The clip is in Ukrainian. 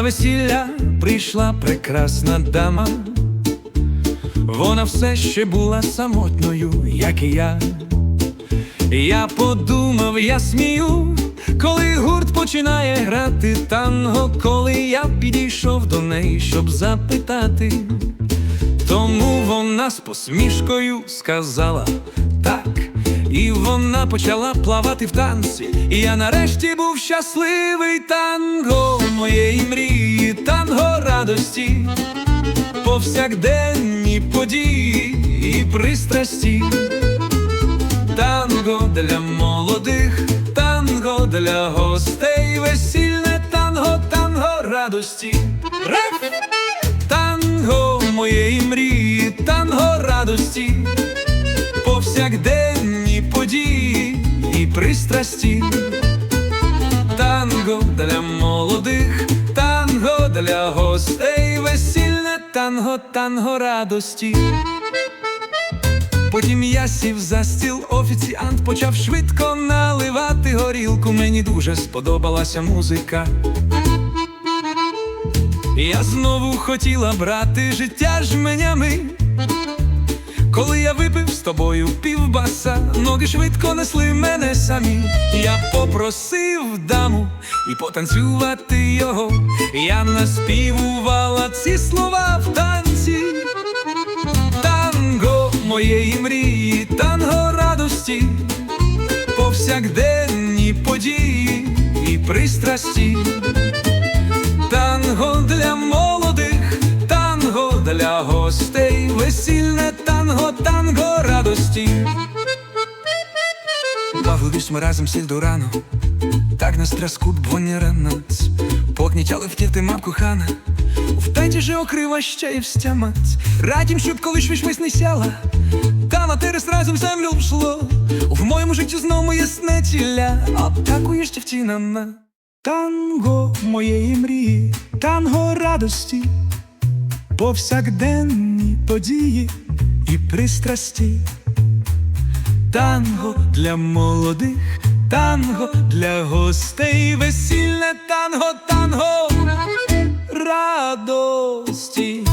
весілля прийшла прекрасна дама. Вона все ще була самотною, як і я. Я подумав, я смію, коли гурт починає грати танго, коли я підійшов до неї, щоб запитати. Тому вона з посмішкою сказала і вона почала плавати в танці. І я нарешті був щасливий танго моєї мрії, танго радості, повсякденні події і пристрасті. Танго для молодих, танго для гостей, весільне танго, танго радості. Танго моєї мрії, танго радості, повсякденні пристрасті. Танго для молодих, танго для гостей, весільне танго, танго радості. Потім я сів за стіл, офіціант почав швидко наливати горілку. Мені дуже сподобалася музика. Я знову хотіла брати життя жменями. Коли я випив з тобою півбаса, ноги швидко несли мене самі. Я попросив даму і потанцювати його. Я наспівувала ці слова в танці. Танго моєї мрії, танго радості, повсякденні події і пристрасті. Танго для молодих, танго для гостей, весільне Бавились ми разом сіль до рано, так нас тряскут бвоні ранець, покнітяли втіти мав кохана, в танці же окрива ще й встямаць. Радім, щоб коли швидше не сяла, та на терес разом землю вшло. В моєму житті знову ясне тіля, обтакуєш втінана. Танго моєї мрії, танго радості, повсякденні події і пристрасті танго для молодих, танго для гостей, весільне танго, танго радості.